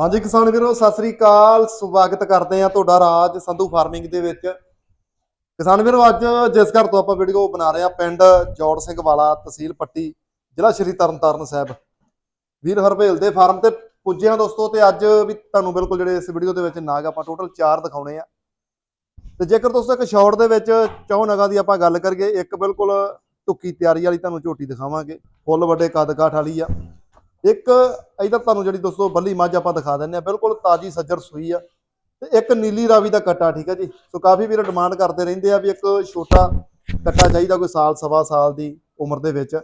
ਹਾਂਜੀ ਕਿਸਾਨ ਵੀਰੋ, ਸਤਿ ਸ੍ਰੀ ਅਕਾਲ। ਸਵਾਗਤ ਕਰਦੇ ਆ ਤੁਹਾਡਾ ਰਾਜ ਸੰਧੂ ਫਾਰਮਿੰਗ ਦੇ ਵਿੱਚ। ਕਿਸਾਨ ਵੀਰੋ, ਅੱਜ ਜਿਸ ਘਰ ਤੋਂ ਆਪਾਂ ਵੀਡੀਓ ਬਣਾ ਰਹੇ ਆ ਪਿੰਡ ਜੋੜ ਸਿੰਘ ਵਾਲਾ, ਤਹਿਸੀਲ ਪੱਟੀ, ਜ਼ਿਲ੍ਹਾ ਸ਼੍ਰੀ ਤਰਨਤਾਰਨ ਸਾਹਿਬ। ਵੀਰ ਹਰਬੇਲ ਦੇ ਫਾਰਮ ਤੇ ਪੁੱਜੇ ਆ ਦੋਸਤੋ, ਤੇ ਅੱਜ ਵੀ ਤੁਹਾਨੂੰ ਬਿਲਕੁਲ ਜਿਹੜੇ ਇਸ ਵੀਡੀਓ ਦੇ ਵਿੱਚ ਨਾਗ ਆਪਾਂ ਟੋਟਲ 4 ਦਿਖਾਉਣੇ ਆ। ਤੇ ਜੇਕਰ ਦੋਸਤੋ ਇੱਕ ਸ਼ਾਰਟ ਦੇ ਵਿੱਚ ਚੌ ਨਗਾਂ ਦੀ ਆਪਾਂ ਗੱਲ ਕਰੀਏ, ਇੱਕ ਬਿਲਕੁਲ ਟੁੱਕੀ ਤਿਆਰੀ ਵਾਲੀ ਤੁਹਾਨੂੰ ਝੋਟੀ ਦਿਖਾਵਾਂਗੇ। ਫੁੱਲ ਵੱਡੇ ਕੱਦ ਕਾਠ ਵਾਲੀ ਆ। ਇੱਕ ਇਧਰ ਤੁਹਾਨੂੰ ਜਿਹੜੀ ਦੋਸਤੋ ਬੱਲੀ ਮੱਝ ਆਪਾਂ ਦਿਖਾ ਦਿੰਦੇ ਆ ਬਿਲਕੁਲ ਤਾਜੀ ਸੱਜਰ ਸੂਈ ਆ। ਤੇ ਇੱਕ ਨੀਲੀ ਰਾਵੀ ਦਾ ਕੱਟਾ, ਠੀਕ ਆ ਜੀ। ਸੋ ਕਾਫੀ ਵੀਰ ਡਿਮਾਂਡ ਕਰਦੇ ਰਹਿੰਦੇ ਆ ਵੀ ਇੱਕ ਛੋਟਾ ਕੱਟਾ ਚਾਹੀਦਾ ਕੋਈ ਸਾਲ, ਸਵਾ ਸਾਲ ਦੀ ਉਮਰ ਦੇ ਵਿੱਚ।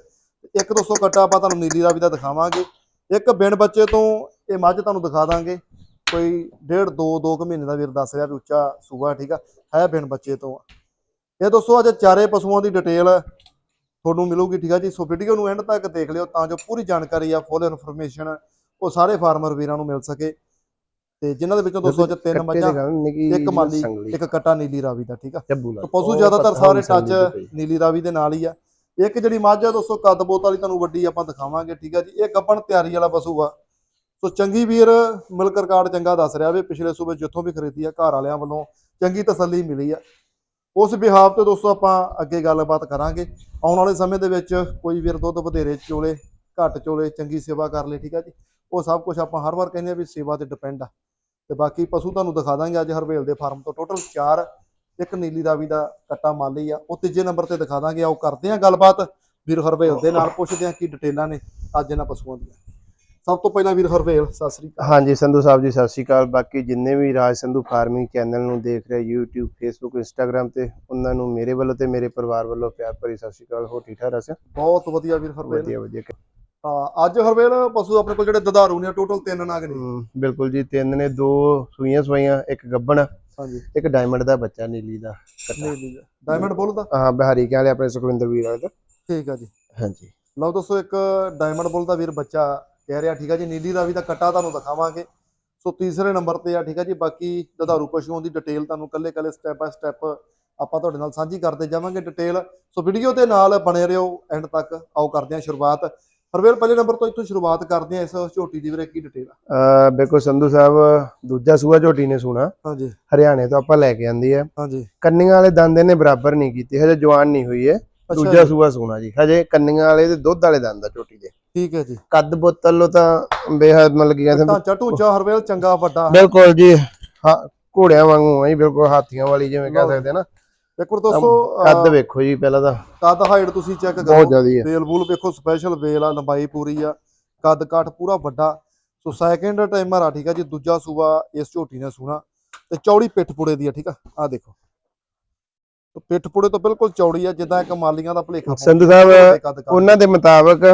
ਇੱਕ ਦੋਸਤੋ ਕੱਟਾ ਆਪਾਂ ਤੁਹਾਨੂੰ ਨੀਲੀ ਰਾਵੀ ਦਾ ਦਿਖਾਵਾਂਗੇ। ਇੱਕ ਬਿਨ ਬੱਚੇ ਤੋਂ ਇਹ ਮੱਝ ਤੁਹਾਨੂੰ ਦਿਖਾ ਦਾਂਗੇ। ਕੋਈ ਡੇਢ, ਦੋ ਦੋ ਕੁ ਮਹੀਨੇ ਦਾ ਵੀਰ ਦੱਸ ਰਿਹਾ ਵੀ ਉੱਚਾ ਸੂਆ, ਠੀਕ ਆ। ਹੈ ਬਿਨ ਬੱਚੇ ਤੋਂ। ਇਹ ਦੋਸਤੋ ਅੱਜ ਚਾਰੇ ਪਸ਼ੂਆਂ ਦੀ ਡਿਟੇਲ ਤੁਹਾਨੂੰ ਮਿਲੂਗੀ ਠੀਕ ਆ ਜੀ? ਸੋ ਵੀਡੀਓ ਨੂੰ ਐਂਡ ਤੱਕ ਦੇਖ ਲਿਓ ਤਾਂ ਜੋ ਪੂਰੀ ਜਾਣਕਾਰੀ ਆ ਫੁੱਲ ਇਨਫੋਰਮੇਸ਼ਨ ਉਹ ਸਾਰੇ ਫਾਰਮਰ ਵੀਰਾਂ ਨੂੰ ਮਿਲ ਸਕੇ। ਤੇ ਜਿਨ੍ਹਾਂ ਦੇ ਵਿੱਚੋਂ ਦੋਸਤੋ ਅੱਜ ਤਿੰਨ ਮੱਝਾਂ ਇੱਕ ਮਾਲੀ ਇੱਕ ਕੱਟਾ ਨੀਲੀ ਰਾਵੀ ਦਾ ਠੀਕ ਆ? ਤੇ ਪਸ਼ੂ ਜ਼ਿਆਦਾਤਰ ਸਾਰੇ ਟੱਚ ਨੀਲੀ ਰਾਵੀ ਦੇ ਨਾਲ ਹੀ ਆ। ਇੱਕ ਜਿਹੜੀ ਮੱਝ ਆ ਦੋਸਤੋ ਕੱਦ ਬੋਤ ਵਾਲੀ ਤੁਹਾਨੂੰ ਵੱਡੀ ਆਪਾਂ ਦਿਖਾਵਾਂਗੇ ਠੀਕ ਆ ਜੀ? ਇਹ ਗੱਬਣ ਤਿਆਰੀ ਵਾਲਾ ਪਸ਼ੂ ਆ। ਸੋ ਚੰਗੀ ਵੀਰ ਮਿਲਕ ਰਿਕਾਰਡ ਚੰਗਾ ਦੱਸ ਰਿਹਾ ਵੀ ਪਿਛਲੇ ਸੂਬੇ ਜਿੱਥੋਂ ਵੀ ਖਰੀਦੀ ਆ ਘਰ ਵਾਲਿਆਂ ਵੱਲੋਂ ਚੰਗੀ ਤਸੱਲੀ ਮਿਲੀ ਆ। ਉਸ ਬਿਹਾਵ ਤੇ ਦੋਸਤੋ ਆਪਾਂ ਅੱਗੇ ਗੱਲਬਾਤ ਕਰਾਂਗੇ। ਆਉਣ ਵਾਲੇ ਸਮੇਂ ਦੇ ਵਿੱਚ ਕੋਈ ਵੀਰ ਦੁੱਧ ਵਧੇਰੇ ਚੋਲੇ, ਘੱਟ ਚੋਲੇ, ਚੰਗੀ ਸੇਵਾ ਕਰ ਲੇ, ਠੀਕ ਆ ਜੀ? ਉਹ ਸਭ ਕੁਝ ਆਪਾਂ ਹਰ ਵਾਰ ਕਹਿੰਦੇ ਆ ਵੀ ਸੇਵਾ ਤੇ ਡਿਪੈਂਡ ਆ। ਤੇ ਬਾਕੀ ਪਸ਼ੂ ਤੁਹਾਨੂੰ ਦਿਖਾ ਦਾਂਗੇ ਅੱਜ ਹਰਵੇਲ ਦੇ ਫਾਰਮ ਤੋਂ। ਟੋਟਲ 4 ਇੱਕ ਨੀਲੀ ਰਾਵੀ ਦਾ ਕੱਟਾ ਮਾਲੀ ਆ। ਉਹ ਤੀਜੇ ਨੰਬਰ ਤੇ ਦਿਖਾ ਦਾਂਗੇ। ਆਓ ਕਰਦੇ ਆ ਗੱਲਬਾਤ। ਵੀਰ ਹਰਵੇਲ ਦੇ ਨਾਲ ਪੁੱਛਦੇ ਆ ਕੀ ਡਿਟੇਲਾਂ ਨੇ ਅੱਜ ਇਹਨਾਂ ਪਸ਼ੂਆਂ ਦੀਆਂ। ਸਭ ਤੋਂ ਪਹਿਲਾਂ ਵੀਰ ਹਰਵੇਲ ਸਤਿ ਸ੍ਰੀ ਅਕਾਲ। ਹਾਂਜੀ ਸੰਧੂ ਸਾਹਿਬ ਜੀ ਸਤਿ ਸ਼੍ਰੀ ਅਕਾਲ। ਬਾਕੀ ਜਿੰਨੇ ਵੀ ਰਾਜ ਸੰਧੂ ਫਾਰਮਿੰਗ ਚੈਨਲ ਨੂੰ ਦੇਖ ਰਹੇ YouTube Facebook Instagram ਤੇ ਉਹਨਾਂ ਨੂੰ ਮੇਰੇ ਵੱਲੋਂ ਤੇ ਮੇਰੇ ਪਰਿਵਾਰ ਵੱਲੋਂ ਪਿਆਰ ਭਰੀ ਸਤਿ ਸ਼੍ਰੀ ਅਕਾਲ। ਹੋ ਠੀਕ ਠਾਕ ਰਸਿਆ ਬਹੁਤ ਵਧੀਆ ਵੀਰ ਹਰਵੇਲ। ਵਧੀਆ ਵਧੀਆ। ਅੱਜ ਹਰਵੇਲ ਪਸ਼ੂ ਆਪਣੇ ਕੋਲ ਜਿਹੜੇ ਦਧਾਰੂ ਨੇ ਟੋਟਲ ਤਿੰਨ ਨਾਗ ਨੇ। ਬਿਲਕੁਲ ਜੀ ਤਿੰਨ ਨੇ ਦੋ ਸੂਈਆਂ ਸਵਾਈਆਂ ਇੱਕ ਗੱਬਣ ਹਾਂਜੀ। ਇੱਕ ਡਾਇਮੰਡ ਦਾ ਬੱਚਾ ਨੀਲੀ ਦਾ ਨੀਲੀ ਦਾ। ਡਾਇਮੰਡ ਬੁੱਲ ਦਾ ਹਾਂ ਬਿਹਾਰੀ ਵਾਲੇ ਆਪਣੇ ਸੁਖਵਿੰਦਰ ਵੀਰ ਵਾਲੇ ਦਾ। ਠੀਕ ਆ ਜੀ। ਹਾਂਜੀ। ਲਓ ਦੋਸਤੋ ਇੱਕ ਡਾਇਮੰਡ ਬੁੱਲ ਦਾ ਵੀਰ ਬੱਚਾ ਕਹਿ ਰਿਹਾ ਠੀਕ ਆ ਜੀ ਨੀਲੀ ਦਾ ਕੱਟਾ ਤੁਹਾਨੂੰ ਦਿਖਾਵਾਂਗੇ। ਸੋ ਤੀਸਰੇ ਨੰਬਰ ਤੇ ਆ ਠੀਕ ਆ ਜੀ ਬਾਕੀ ਦਧਾਰੂ ਪਸ਼ੂਆਂ ਦੀ ਡਿਟੇਲ ਤੁਹਾਨੂੰ ਕੱਲੇ ਕੱਲੇ ਸਟੈਪ ਬਾਏ ਸਟੈਪ ਆਪਾਂ ਤੁਹਾਡੇ ਨਾਲ ਸਾਂਝੀ ਕਰਦੇ ਜਾਵਾਂਗੇ ਡਿਟੇਲ ਸੋ ਵੀਡੀਓ ਦੇ ਨਾਲ ਬਣੇ ਰਹੋ ਐਂਡ ਤੱਕ ਆਓ ਕਰਦੇ ਹਾਂ ਸ਼ੁਰੂਆਤ। ਹਰਵੇਲ ਪਹਿਲੇ ਨੰਬਰ ਤੋਂ ਇੱਥੋਂ ਸ਼ੁਰੂਆਤ ਕਰਦੇ ਹਾਂ ਇਸ ਝੋਟੀ ਦੀ ਵੀਰੇ ਕੀ ਡਿਟੇਲ ਆ? ਦੇਖੋ ਸੰਧੂ ਸਾਹਿਬ ਦੂਜਾ ਸੂਆ ਝੋਟੀ ਨੇ ਸੁਣਾ। ਹਾਂਜੀ। ਹਰਿਆਣੇ ਤੋਂ ਆਪਾਂ ਲੈ ਕੇ ਆਂਦੀ ਹੈ। ਹਾਂਜੀ। ਕੰਨੀਆਂ ਵਾਲੇ ਦੰਦ ਇਹਨੇ ਬਰਾਬਰ ਨਹੀਂ ਕੀਤੇ ਹਜੇ ਜਵਾਨ ਨਹੀਂ ਹੋਈ ਹੈ। ਦੂਜਾ ਸੂਆ ਸੋਨਾ ਜੀ। ਹਜੇ ਕੰਨੀਆਂ ਵਾਲੇ ਤੇ ਦੁੱਧ ਵਾਲੇ ਦੰਦ ਆ ਝੋਟੀ ਦੇ। ਠੀਕ ਹੈ ਜੀ। ਕੱਦ ਬੋਤਲ ਲੋ ਤਾਂ ਬੇਹੱਦ ਮਤਲਬ ਕੀ ਕਹਿੰਦੇ ਢਾਂਚਾ ਢੂੰਚਾ ਹਰਵੇਲ ਚੰਗਾ ਵੱਡਾ ਬਿਲਕੁਲ ਜੀ। ਹਾਂ ਘੋੜਿਆਂ ਵਾਂਗੂ ਹੈ ਜੀ, ਬਿਲਕੁਲ ਹਾਥੀਆਂ ਵਾਲੀ ਜਿਵੇਂ ਕਹਿ। ਸਕਦੇ ਆ ਨਾ। ਵਾਰ ਦੋਸਤੋ ਕੱਦ ਵੇਖੋ ਜੀ ਪਹਿਲਾਂ ਤਾਂ। ਕੱਦ ਹਾਈਟ ਤੁਸੀਂ ਚੈੱਕ ਬਹੁਤ ਕਰੋ ਜ਼ਿਆਦੀ ਹੈ ਵੇਲ ਬੂਲ ਵੇਖੋ ਸਪੈਸ਼ਲ ਵੇਲ ਆ ਲੰਬਾਈ ਪੂਰੀ ਆ। ਕੱਦ ਕਾਠ ਪੂਰਾ ਵੱਡਾ। ਸੋ ਸੈਕਿੰਡ ਟਾਈਮਰ ਆ ਠੀਕ ਆ ਜੀ ਦੂਜਾ ਸੂਆ ਇਸ ਝੋਟੀ ਨੇ ਸੂਣਾ। ਤੇ ਚੌੜੀ ਪਿੱਠ ਪੁੜੇ ਦੀ ਆ ਠੀਕ ਆ। ਆ ਦੇਖੋ। ਤੇ ਪਿੱਠ ਪੁੜੇ ਤੋਂ ਬਿਲਕੁਲ ਚੌੜੀ ਆ ਜਿੱਦਾਂ ਇੱਕ ਮਾਲੀਆਂ ਦਾ ਭਲੇਖਾ ਸੰਧੂ ਸਾਹਿਬ। ਉਹਨਾਂ ਦੇ ਮੁਤਾਬਕ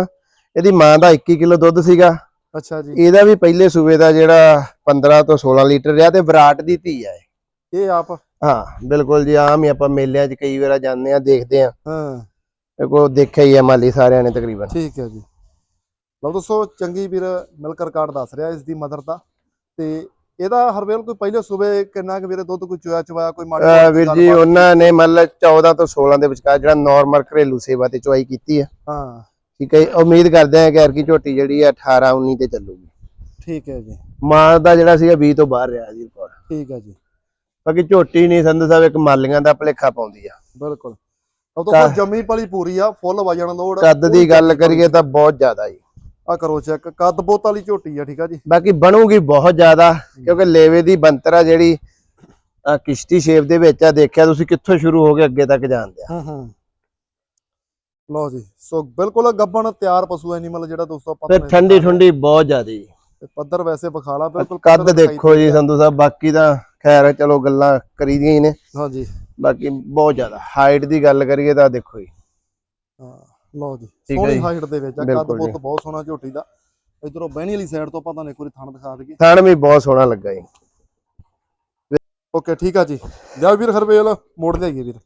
ਇਹਦੀ ਮਾਂ ਦਾ 21 ਕਿਲੋ ਦੁੱਧ ਸੀਗਾ। ਅੱਛਾ ਜੀ। ਇਹਦਾ ਵੀ ਪਹਿਲੇ ਸੂਬੇ ਦਾ ਜਿਹੜਾ 15 ਤੋਂ 16 ਲੀਟਰ ਰਿਹਾ ਤੇ ਵਿਰਾਟ ਦੀ ਧੀ ਆ ਇਹ। ਇਹ ਆਪ? ਹਾਂ ਬਿਲਕੁਲ ਜੀ ਆਮ ਹੀ ਆਪਾਂ ਮੇਲਿਆਂ 'ਚ ਕਈ ਵਾਰ ਜਾਂਦੇ ਆ ਦੇਖਦੇ ਆ ਹਾਂ। ਕੋ ਦੇਖਿਆ ਹੀ ਆ ਮਾਲੀ ਸਾਰਿਆਂ ਨੇ ਤਕਰੀਬਨ। ਠੀਕ ਹੈ ਜੀ। ਲਓ ਦੋਸਤੋ ਚੰਗੀ ਵੀਰ ਮਿਲਕ ਰਿਕਾਰਡ ਦੱਸ ਰਿਹਾ ਇਸ ਦੀ ਮਦਰ ਦਾ। ਤੇ ਇਹਦਾ ਹਰਵੇਲ ਕੋਈ ਪਹਿਲੇ ਸੂਬੇ ਕਿੰਨਾ ਕਿ ਵੀਰੇ ਦੁੱਧ ਕੋਈ ਚੋਇਆ ਚਵਾਇਆ ਕੋਈ ਮਾੜੀ ਵੀਰ ਜੀ? ਉਹਨਾਂ ਨੇ ਮਤਲਬ 14 ਤੋਂ 16 ਦੇ ਵਿਚਕਾਰ ਜਿਹੜਾ ਨਾਰਮਲ ਘਰੇਲੂ ਸੇਵਾ ਤੇ ਚੁਆਈ ਕੀਤੀ ਹੈ। ਹਾਂ। ਠੀਕ ਹੈ। ਉਮੀਦ ਕਰਦੇ ਆ ਕਿ ਅਰਕੀ ਝੋਟੀ ਜਿਹੜੀ ਆ 18 19 ਤੇ ਚੱਲੂਗੀ। ਠੀਕ ਹੈ ਜੀ। ਮਾਂ ਦਾ ਜਿਹੜਾ ਸੀਗਾ 20 ਤੋਂ ਬਾਹਰ ਰਿਹਾ ਜੀ ਰਿਕਾਰਡ। ਠੀਕ ਹੈ ਜੀ। ਬਾਕੀ ਝੋਟੀ ਨਹੀਂ ਸੰਧੂ ਸਾਹਿਬ ਇੱਕ ਮਾਲੀਆਂ ਦਾ ਭਲੇਖਾ ਪਾਉਂਦੀ ਆ। ਬਿਲਕੁਲ। ਉਹ ਤੋਂ ਜੰਮੀ ਪਲੀ ਪੂਰੀ ਆ ਫੁੱਲ ਵਜਣ ਲੋੜ ਕੱਦ ਦੀ ਗੱਲ ਕਰੀਏ ਤਾਂ ਬਹੁਤ ਜ਼ਿਆਦਾ ਜੀ। ਆ ਕਰੋ ਚੈੱਕ ਕੱਦ ਬੋਤ ਵਾਲੀ ਝੋਟੀ ਆ ਠੀਕ ਆ ਜੀ। ਬਾਕੀ ਬਣੂਗੀ ਬਹੁਤ ਜ਼ਿਆਦਾ ਕਿਉਂਕਿ ਲੇਵੇ ਦੀ ਬੰਤਰ ਆ ਜਿਹੜੀ ਕਿਸ਼ਤੀ ਸ਼ੇਪ ਦੇ ਵਿੱਚ ਆ ਦੇਖਿਆ ਤੁਸੀਂ ਕਿੱਥੋਂ ਸ਼ੁਰੂ ਹੋ ਕੇ ਅੱਗੇ ਤੱਕ ਜਾਂਦੇ ਆ। ਹਾਂ ਹਾਂ। ਲਓ ਜੀ ਸੋ ਬਿਲਕੁਲ ਗੱਬਣ ਤਿਆਰ ਪਸ਼ੂ ਐਨੀਮਲ ਜਿਹੜਾ ਦੋਸਤੋ ਆਪਾਂ ਫਿਰ ਠੰਡੀ ਠੰਡੀ ਬਹੁਤ ਜ਼ਿਆਦੀ। ਤੇ ਪੱਧਰ ਵੈਸੇ ਵਿਖਾਲਾ ਬਿਲਕੁਲ ਕੱਦ ਦੇਖੋ ਜੀ ਸੰਧੂ ਸਾਹਿਬ ਬਾਕੀ ਤਾਂ ਖੈਰ ਚਲੋ ਗੱਲਾਂ ਕਰੀ ਦੀਆਂ ਹੀ ਨੇ। ਹਾਂਜੀ। ਬਾਕੀ ਬਹੁਤ ਜ਼ਿਆਦਾ ਹਾਈਟ ਦੀ ਗੱਲ ਕਰੀਏ ਤਾਂ ਦੇਖੋ ਜੀ। ਹਾਂ ਲਓ ਜੀ ਸੋਹਣੀ। ਹਾਈਟ ਦੇ ਵਿੱਚ ਆ ਕੱਦ ਜੀ। ਬਹੁਤ ਸੋਹਣਾ ਝੋਟੀ ਦਾ। ਇਧਰੋਂ ਬਹਿਣੀ ਵਾਲੀ ਸਾਈਡ ਤੋਂ ਆਪਾਂ ਤੁਹਾਨੂੰ ਇੱਕ ਵਾਰੀ ਥਣ ਦਿਖਾ ਦਈਏ। ਥਣ ਵੀ ਬਹੁਤ ਸੋਹਣਾ ਲੱਗਾ ਜੀ। ਓਕੇ ਠੀਕ ਆ ਜੀ। ਜਾ ਵੀਰ ਹਰਵੇਲ ਮੋੜ ਲਿਆਈਏ ਵੀਰ।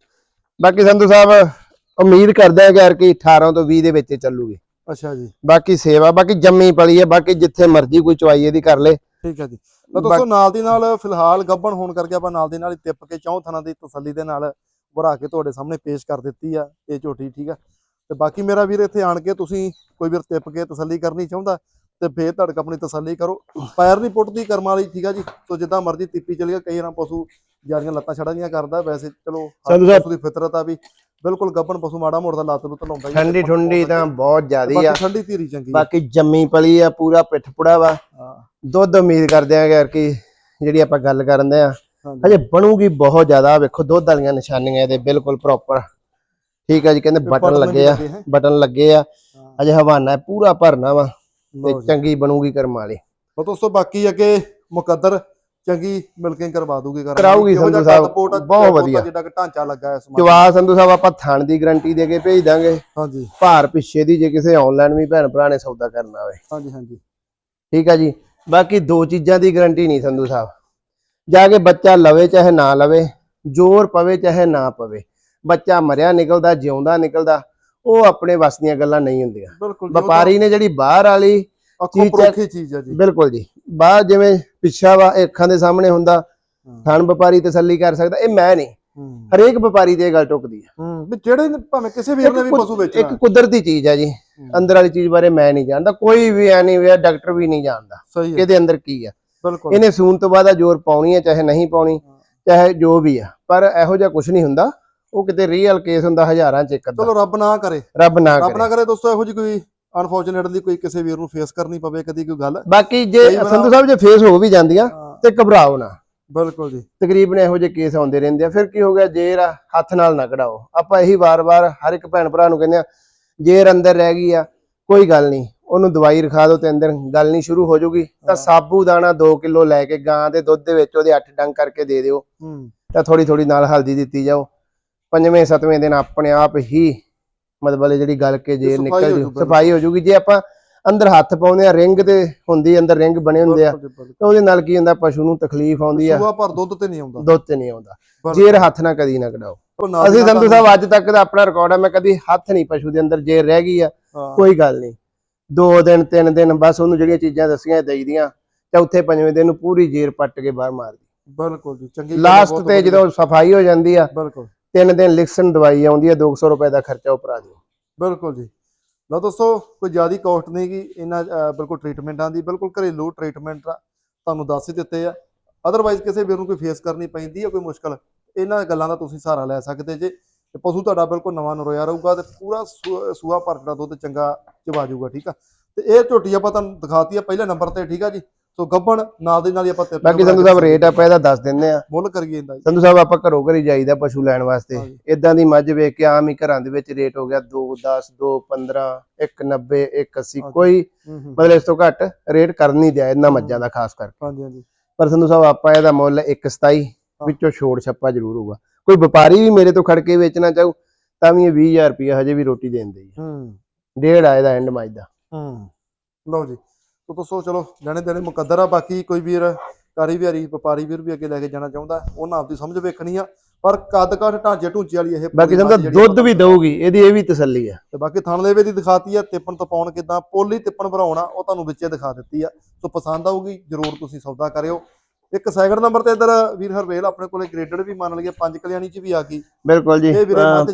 ਬਾਕੀ ਸੰਧੂ ਸਾਹਿਬ ਉਮੀਦ ਕਰਦੇ ਆ ਕਿ ਯਾਰ ਕਿ 18 ਤੋਂ 20 ਦੇ ਵਿੱਚ ਹੀ ਚੱਲੂਗੀ। ਅੱਛਾ ਜੀ। ਬਾਕੀ ਸੇਵਾ ਬਾਕੀ ਜੰਮੀ ਪਲੀ ਹੈ ਬਾਕੀ ਜਿੱਥੇ ਮਰਜ਼ੀ ਕੋਈ ਚੁਆਈ ਇਹਦੀ ਕਰ ਲੇ। ਠੀਕ ਹੈ ਜੀ। ਤਾਂ ਦੋਸਤੋ ਨਾਲ ਦੀ ਨਾਲ ਫਿਲਹਾਲ ਗੱਬਣ ਹੋਣ ਕਰਕੇ ਆਪਾਂ ਨਾਲ ਦੀ ਨਾਲ ਹੀ ਟਿੱਪ ਕੇ ਚੌਂ ਥਾਂ ਦੀ ਤਸੱਲੀ ਦੇ ਨਾਲ ਭਰਾ ਕੇ ਤੁਹਾਡੇ ਸਾਹਮਣੇ ਪੇਸ਼ ਕਰ ਦਿੱਤੀ ਆ ਇਹ ਝੋਟੀ ਠੀਕ ਆ। ਤੇ ਬਾਕੀ ਮੇਰਾ ਵੀਰ ਇੱਥੇ ਆਣ ਕੇ ਤੁਸੀਂ ਕੋਈ ਵੀਰ ਟਿੱਪ ਕੇ ਤਸੱਲੀ ਕਰਨੀ ਚਾਹੁੰਦਾ ਤੇ ਫੇਰ ਧੜਕ ਆਪਣੀ ਤਸੱਲੀ ਕਰੋ। ਪੈਰ ਨਹੀਂ ਪੁੱਟਦੀ ਕਰਮਾਂ ਵਾਲੀ ਠੀਕ ਆ ਜੀ। ਸੋ ਜਿੱਦਾਂ ਮਰਜ਼ੀ ਤਿੱਪੀ ਚਲੀ ਕਈ ਵਾਰ ਪਸ਼ੂ ਜਾਰੀਆਂ ਲੱਤਾਂ ਛੜਾਂ ਕਰਦਾ ਵੈਸੇ ਚਲੋ ਦੀ ਫਿਤਰਤ ਆ ਵੀ ਬਿਲਕੁਲ ਗੱਬਣ ਪਸ਼ੂ ਮਾੜਾ ਮੋੜਦਾ ਲੱਤ ਲੁੱਤ ਲਾਉਂਦਾ ਹੀ ਆ, ਠੰਡੀ ਤੇ ਠੁੰਡੀ ਤਾਂ ਬਹੁਤ ਜ਼ਿਆਦੀ ਆ। ਬਾਕੀ ਠੰਡੀ ਧੀਰੀ ਚੰਗੀ ਆ। ਬਾਕੀ ਜੰਮੀ ਪਲੀ ਆ ਪੂਰਾ ਪਿੱਠ ਪੁੜਾ ਵਾ। ਹਾਂ, ਦੁੱਧ ਉਮੀਦ ਕਰਦੇ ਆ ਕਿ ਜਿਹੜੀ ਆਪਾਂ ਗੱਲ ਕਰਨ ਦੇ ਆ ਹਾਂਜੀ। ਹਜੇ ਬਣੂਗੀ ਬਹੁਤ ਜ਼ਿਆਦਾ। ਵੇਖੋ ਦੁੱਧ ਵਾਲੀਆਂ ਨਿਸ਼ਾਨੀਆਂ ਇਹਦੇ ਬਿਲਕੁਲ ਪ੍ਰੋਪਰ ਠੀਕ ਆ ਜੀ ਕਹਿੰਦੇ ਬਟਨ ਲੱਗੇ ਆ ਹੈਂ। ਬਟਨ ਲੱਗੇ ਆ। ਹਾਂ, ਅਜੇ ਹਵਾਨਾ ਹੈ, ਪੂਰਾ ਭਰਨਾ ਵਾ ਤੇ ਲਓ ਜੀ। ਚੰਗੀ ਬਣੂਗੀ ਕਰਮ ਵਾਲੀ। ਉਹ ਦੋਸਤੋ ਬਾਕੀ ਅੱਗੇ ਮੁਕੱਦਰ ਚੰਗੀ ਮਿਲਕਿੰਗ ਕਰਵਾ ਦੂਗੀ ਕਰ ਕਰਾਊਗੀ ਸੰਧੂ ਸਾਹਿਬ, ਬਹੁਤ ਵਧੀਆ। ਜਿੱਡਾ ਕਿ ਢਾਂਚਾ ਲੱਗਾ ਇਸ ਸਮਾਂ ਜਵਾ ਸੰਧੂ ਸਾਹਿਬ ਆਪਾਂ ਥਣ ਦੀ ਗਰੰਟੀ ਦੇ ਕੇ ਭੇਜ ਦਾਂਗੇ। ਹਾਂਜੀ। ਭਾਰ ਪਿੱਛੇ ਦੀ ਜੇ ਕਿਸੇ ਆਨਲਾਈਨ ਵੀ ਭੈਣ ਭਰਾ ਨੇ ਸੌਦਾ ਕਰਨਾ ਹੋਵੇ। ਹਾਂਜੀ ਹਾਂਜੀ। ਠੀਕ ਆ ਜੀ। ਬਾਕੀ ਦੋ ਚੀਜ਼ਾਂ ਦੀ ਗਰੰਟੀ ਨਹੀਂ ਸੰਧੂ ਸਾਹਿਬ। ਜਾ ਕੇ ਬੱਚਾ ਲਵੇ ਚਾਹੇ ਨਾ ਲਵੇ ਜ਼ੋਰ ਪਵੇ ਚਾਹੇ ਨਾ ਪਵੇ। ਬੱਚਾ ਮਰਿਆ ਨਿਕਲਦਾ ਜਿਉਂਦਾ ਨਿਕਲਦਾ ਉਹ ਆਪਣੇ ਵੱਸ ਦੀਆਂ ਗੱਲਾਂ ਨਹੀਂ ਹੁੰਦੀਆਂ। ਵਪਾਰੀ ਨੇ ਜਿਹੜੀ ਬਾਹਰ ਵਾਲੀ ਅੱਖੋਂ ਪਰੋਖੀ ਚੀਜ਼ ਆ ਜੀ। ਬਿਲਕੁਲ ਜੀ। ਬਾਹਰ ਜਿਵੇਂ ਪਿੱਛਾ ਵਾ ਇਹ ਅੱਖਾਂ ਦੇ ਸਾਹਮਣੇ ਹੁੰਦਾ। ਥਣ ਵਪਾਰੀ ਤਸੱਲੀ ਕਰ ਸਕਦਾ ਇਹ ਮੈਂ ਨਹੀਂ। ਹਰੇਕ ਵਪਾਰੀ ਤੇ ਇਹ ਗੱਲ ਟੁੱਕਦੀ ਹੂੰ ਵੀ ਜਿਹੜੇ ਭਾਵੇਂ ਕਿਸੇ ਵੀਰ ਨੇ ਵੀ ਪਸ਼ੂ ਕੁ- ਇੱਕ ਵੇਚਣਾ ਕੁਦਰਤੀ ਚੀਜ਼ ਹੈ ਜੀ। ਅੰਦਰ ਵਾਲੀ ਚੀਜ਼ ਬਾਰੇ ਮੈਂ ਨਹੀਂ ਜਾਣਦਾ ਕੋਈ ਵੀ ਐਨੀ ਵੇ ਡਾਕਟਰ ਵੀ ਨਹੀਂ ਜਾਣਦਾ ਇਹਦੇ ਅੰਦਰ ਕੀ ਆ। ਬਿਲਕੁਲ। ਇਹਨੇ ਸੂਨ ਤੋਂ ਬਾਅਦ ਆ ਜ਼ੋਰ ਪਾਉਣੀ ਹੈ ਚਾਹੇ ਨਹੀਂ ਪਾਉਣੀ ਚਾਹੇ ਜੋ ਵੀ ਆ ਪਰ ਇਹੋ ਜਿਹਾ ਕੁਝ ਨਹੀਂ ਹੁੰਦਾ ਉਹ ਕਿਤੇ ਰੀਅਲ ਕੇਸ ਹੁੰਦਾ ਹਜ਼ਾਰਾਂ ਚ ਇੱਕ ਚਲੋ ਰੱਬ ਨਾ ਕਰੇ। ਰੱਬ ਨਾ ਰੱਬ ਕਰੇ। ਨਾ ਕਰੇ ਦੋਸਤੋ ਇਹੋ ਜਿਹੀ ਕੋਈ ਅਨਫੋਰਚੂਨੇਟਲੀ ਕੋਈ ਕਿਸੇ ਵੀਰ ਨੂੰ ਫੇਸ ਕਰਨੀ ਪਵੇ ਕਦੀ ਕੋਈ ਗੱਲ। ਬਾਕੀ ਜੇ ਸੰਧੂ ਸਾਹਿਬ ਜੇ ਫੇਸ ਹੋ ਵੀ ਜਾਂਦੀਆਂ ਤੇ ਘਬਰਾਓ ਨਾ। ਬਿਲਕੁਲ ਜੀ। ਤਕਰੀਬਨ ਇਹੋ ਜਿਹੇ ਕੇਸ ਆਉਂਦੇ ਰਹਿੰਦੇ ਆ। ਫਿਰ ਕੀ ਹੋ ਗਿਆ? ਜੇਰ ਹੱਥ ਨਾਲ ਨਾ ਕਢਾਓ। ਆਪਾਂ ਇਹੀ ਵਾਰ-ਵਾਰ ਹਰ ਇੱਕ ਭੈਣ ਭਰਾ ਨੂੰ ਕਹਿੰਦੇ ਆ ਜੇਰ ਅੰਦਰ ਰਹਿ ਗਈ ਆ ਕੋਈ ਗੱਲ ਨਹੀਂ। ਉਹਨੂੰ ਦਵਾਈ ਰਖਾ ਦਿਓ ਤੇ ਅੰਦਰ ਗੱਲ ਨਹੀਂ ਸ਼ੁਰੂ ਹੋ ਜਾਊਗੀ ਤਾਂ। ਸਾਬੂ ਦਾਣਾ 2 ਕਿਲੋ ਲੈ ਕੇ ਗਾਂ ਦੇ ਦੁੱਧ ਦੇ ਵਿੱਚ ਉਹਦੇ 8 ਡੰਗ ਕਰਕੇ ਦੇ ਦਿਓ। ਹੂੰ। ਤਾਂ ਥੋੜੀ ਥੋੜੀ ਨਾਲ ਹਲਦੀ ਦਿੱਤੀ ਜਾਓ। ਪੰਜਵੇਂ ਸੱਤਵੇਂ ਦਿਨ ਆਪਣੇ ਆਪ ਹੀ ਮਤਲਬ ਇਹ ਜਿਹੜੀ ਗੱਲ ਕੇ ਜੇ ਨਿਕਲ ਜੂ ਸਫ਼ਾਈ ਹੋ ਜੂਗੀ। ਜੇ ਆਪਾਂ ਅੰਦਰ ਹੱਥ ਪਾਉਂਦੇ ਆ ਰਿੰਗ ਤੇ ਹੁੰਦੀ ਅੰਦਰ ਰਿੰਗ ਬਣੇ ਹੁੰਦੇ ਆ। ਤਾਂ ਉਹਦੇ ਨਾਲ ਕੀ ਹੁੰਦਾ? ਪਸ਼ੂ ਨੂੰ ਤਕਲੀਫ ਆਉਂਦੀ ਆ। ਸੂਆ ਪਰ ਦੁੱਧ ਤੇ ਨਹੀਂ ਆਉਂਦਾ। ਦੁੱਧ ਤੇ ਨਹੀਂ ਆਉਂਦਾ। ਜੇਰ ਹੱਥ ਨਾਲ ਕਦੀ ਨਾ ਕਢਾਓ। ਅਸੀਂ ਸੰਧੂ ਸਾਹਿਬ ਅੱਜ ਤੱਕ ਦਾ ਆਪਣਾ ਰਿਕਾਰਡ ਹੈ ਮੈਂ ਕਦੀ ਹੱਥ ਨਹੀਂ ਪਸ਼ੂ ਦੇ ਅੰਦਰ ਜੇਰ ਰਹਿ ਗਈ ਆ। ਕੋਈ ਗੱਲ ਨਹੀਂ। ਦੋ ਦਿਨ ਤਿੰਨ ਦਿਨ ਬਸ ਉਹਨੂੰ ਜਿਹੜੀਆਂ ਚੀਜ਼ਾਂ ਦੱਸੀਆਂ ਦਈਦੀਆਂ ਚੌਥੇ ਪੰਜਵੇਂ ਦਿਨ ਨੂੰ ਪੂਰੀ ਜੇਰ ਪੱਟ ਕੇ ਬਾਹਰ ਮਾਰਦੀ ਬਿਲਕੁਲ ਜੀ ਚੰਗੀ ਆ, ਲਾਸਟ ਤੇ। ਜਦੋਂ ਸਫ਼ਾਈ ਹੋ ਜਾਂਦੀ ਆ ਬਿਲਕੁਲ। ਤਿੰਨ ਦਿਨ ਲਿਖਣ ਦਵਾਈ ਆਉਂਦੀ ਆ 200 ਰੁਪਏ ਦਾ ਖਰਚਾ ਉਪਰਾ ਦਿਓ ਬਿਲਕੁਲ ਜੀ। ਲਓ ਦੋਸਤੋ, ਕੋਈ ਜ਼ਿਆਦਾ ਕਾਸਟ ਨਹੀਂ ਗੀ, ਇਹਨਾਂ ਬਿਲਕੁਲ ਟ੍ਰੀਟਮੈਂਟਾਂ ਦੀ, ਬਿਲਕੁਲ ਘਰੇਲੂ ਟ੍ਰੀਟਮੈਂਟ ਤੁਹਾਨੂੰ ਦੱਸ ਹੀ ਦਿੱਤੇ ਆ। ਅਦਰਵਾਈਜ਼ ਕਿਸੇ ਵੀਰ ਨੂੰ ਕੋਈ ਫੇਸ ਕਰਨੀ ਪੈਂਦੀ ਹੈ ਕੋਈ ਮੁਸ਼ਕਲ, ਇਹਨਾਂ ਗੱਲਾਂ ਦਾ ਤੁਸੀਂ ਸਹਾਰਾ ਲੈ ਸਕਦੇ ਜੇ। ਤੇ ਪਸ਼ੂ ਤੁਹਾਡਾ ਬਿਲਕੁਲ ਨਵਾਂ ਨਰੋਇਆ ਰਹੂਗਾ ਤੇ ਪੂਰਾ ਸੂ- ਸੂਆ ਭਰ ਜਿਹੜਾ ਦੁੱਧ ਚੰਗਾ ਚਵਾ ਜਾਊਗਾ, ਠੀਕ ਆ? ਤੇ ਇਹ ਝੋਟੀ ਆਪਾਂ ਤੁਹਾਨੂੰ ਦਿਖਾਤੀ ਆ, ਪਹਿਲੇ ਨੰਬਰ ਤੇ, ਠੀਕ ਆ ਜੀ? ਸੋ ਗੱਬਣ ਨਾਲ ਦੇ ਨਾਲ ਹੀ ਆਪਾਂ ਤਿਰਪਾ ਬਾਕੀ ਸੰਧੂ ਸਾਹਿਬ ਰੇਟ ਆਪਾਂ ਇਹਦਾ ਦੱਸ ਦਿੰਦੇ ਆ ਮੁੱਲ ਕਰੀਏ ਇਹਦਾ ਜੀ। ਸੰਧੂ ਸਾਹਿਬ ਆਪਾਂ ਘਰੋਂ ਘਰੀ ਜਾਈਦਾ ਪਸ਼ੂ ਲੈਣ ਵਾਸਤੇ। ਹਾਂਜੀ। ਇਦਾਂ ਦੀ ਮੱਝ ਵੇਖ ਕੇ ਆਮ ਹੀ ਘਰਾਂ ਦੇ ਵਿੱਚ ਰੇਟ ਹੋ ਗਿਆ 2 10 2 15 190 180 ਹਾਂਜੀ। ਕੋਈ ਹੂੰ ਹੂੰ। ਮਤਲਬ ਇਸ ਤੋਂ ਘੱਟ ਰੇਟ ਕਰ ਨਹੀਂ ਦਿਆ ਇਹਨਾਂ ਮੱਝਾਂ ਦਾ ਖਾਸ ਕਰਕੇ। ਹਾਂਜੀ ਹਾਂਜੀ। ਪਰ ਸੰਧੂ ਸਾਹਿਬ ਆਪਾਂ ਇਹਦਾ ਮੁੱਲ 127 ਵਿੱਚੋਂ ਛੋੜ ਛੱਪਾ ਜ਼ਰੂਰ ਹੋਊਗਾ। ਕੋਈ ਵਪਾਰੀ ਵੀ ਮੇਰੇ ਤੋਂ ਖੜ ਕੇ ਵੇਚਣਾ ਚਾਹੂ ਤਾਂ ਵੀ ਇਹ 20000 ਰੁਪਏ ਹਜੇ ਵੀ ਰੋਟੀ ਦੇਂਦੇ ਹੀ ਹੂੰ। ਡੇਢ ਆ ਇਹਦਾ ਐਂਡ ਮੱਝ ਦਾ। ਹੂੰ। ਲਓ ਜੀ। ਤੋ ਦੋਸਤੋ ਚਲੋ ਲੈਣੇ ਦੇਣੇ ਮੁਕੱਦਰ ਆ ਬਾਕੀ ਕੋਈ ਵੀਰ ਕਾਰੀ ਵਿਹਾਰੀ ਵਪਾਰੀ ਵੀਰ ਵੀ ਅੱਗੇ ਲੈ ਕੇ ਜਾਣਾ ਚਾਹੁੰਦਾ ਉਹਨਾਂ ਆਪਦੀ ਸਮਝ ਵੇਖਣੀ ਆ ਪਰ ਕੱਦ ਕਾਠ ਢਾਂਚੇ ਢੂੰਚੇ ਵਾਲੀ ਇਹ ਬਾਕੀ ਪੂਰੀ ਸੰਧੂ ਮੱਝ ਜਿਹੜੀ ਦੁੱਧ ਵੀ ਦਊਗੀ ਇਹਦੀ ਇਹ ਵੀ ਤਸੱਲੀ ਆ। ਤੇ ਬਾਕੀ ਥਣ ਲੇਵੇ ਦੀ ਦਿਖਾਤੀ ਆ ਤਿੱਪਣ ਤਪਾਉਣ ਕਿਦਾਂ ਪੋਲੀ ਤਿੱਪਣ ਭਰਾਉਣਾ ਉਹ ਤੁਹਾਨੂੰ ਵਿੱਚੇ ਦਿਖਾ ਦਿੱਤੀ ਆ। ਸੋ ਪਸੰਦ ਆਊਗੀ ਜਰੂਰ ਤੁਸੀਂ ਸੌਦਾ ਕਰਿਓ। ਇੱਕ ਸੈਕਿੰਡ ਨੰਬਰ ਤੇ ਇਧਰ ਵੀਰ ਹਰਵੇਲ ਆਪਣੇ ਕੋਲੇ ਗ੍ਰੇਡਡ ਵੀ ਮੰਨ ਲਈਏ ਪੰਜ ਕਲਿਆਣੀ ਚ ਵੀ ਆ ਗਈ। ਬਿਲਕੁਲ ਜੀ